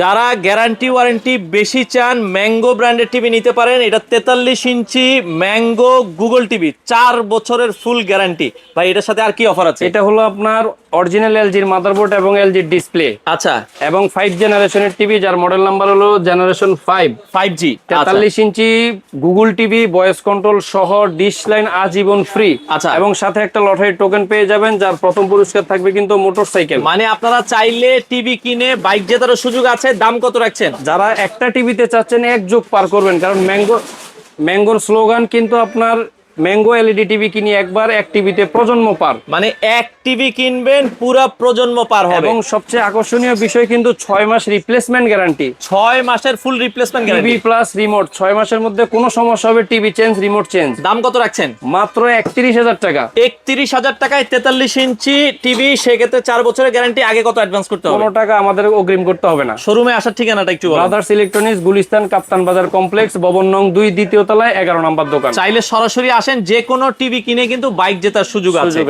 যারা guarantee warranty বেশি চান ম্যাঙ্গো ব্র্যান্ডের টিভি নিতে পারেন এটা তেতাল্লিশ ইঞ্চি ম্যাঙ্গো গুগল টিভি চার বছরের ফুল গ্যারান্টি। ভাই এটার সাথে আর কি অফার আছে? এটা হলো আপনার অরিজিনাল এলজির মাদারবোর্ড এবং এলজির ডিসপ্লে আচ্ছা। এবং ফাইভ জেনারেশনের টিভি যার মডেল নাম্বার হলো জেনারেশন ফাইভ ফাইভ জি তেতাল্লিশ inch Google TV voice control সহ ডিশ লাইন আজীবন ফ্রি আচ্ছা। এবং সাথে একটা লটারি টোকেন পেয়ে যাবেন যার প্রথম পুরস্কার থাকবে কিন্তু মোটর সাইকেল মানে আপনারা চাইলে টিভি কিনে বাইক জেতারও সুযোগ আছে দাম কত রাখছেন? যারা একটা টিভিতে চাচ্ছেন, এক যোগ পার করবেন, কারণ ম্যাঙ্গো ম্যাঙ্গোর স্লোগান কিন্তু আপনার ম্যাঙ্গো এলইডি টিভি কিনি একবার এক টিভিতে প্রজন্ম পার। মানে এক টিভি কিনবেন পুরা প্রজন্ম পার হবে। এবং সবচেয়ে আকর্ষণীয় বিষয় কিন্তু ছয় মাস রিপ্লেসমেন্ট গ্যারান্টি ছয় মাসের full replacement TV plus remote ছয় মাসের মধ্যে কোনো সমস্যা হবে টিভি চেঞ্জ রিমোট চেঞ্জ দাম কত রাখছেন? মাত্র একত্রিশ হাজার টাকা। একত্রিশ হাজার টাকায় তেতাল্লিশ ইঞ্চি টিভি সেক্ষেত্রে চার বছরের গ্যারান্টি আগে কত অ্যাডভান্স করতে হবে? কোনো টাকা আমাদের অগ্রিম করতে হবে না। শোরুমে আসার ঠিকানাটা একটু বলুন। ব্রাদার্স ইলেকট্রনিক্স গুলিস্তান কাপ্তান বাজার কমপ্লেক্স ভবন নং দুই দ্বিতীয় তলায় এগারো নম্বর দোকান। চাইলে সরাসরি আসেন যে কোনো টিভি কিনে কিন্তু বাইক জেতার সুযোগ আছে।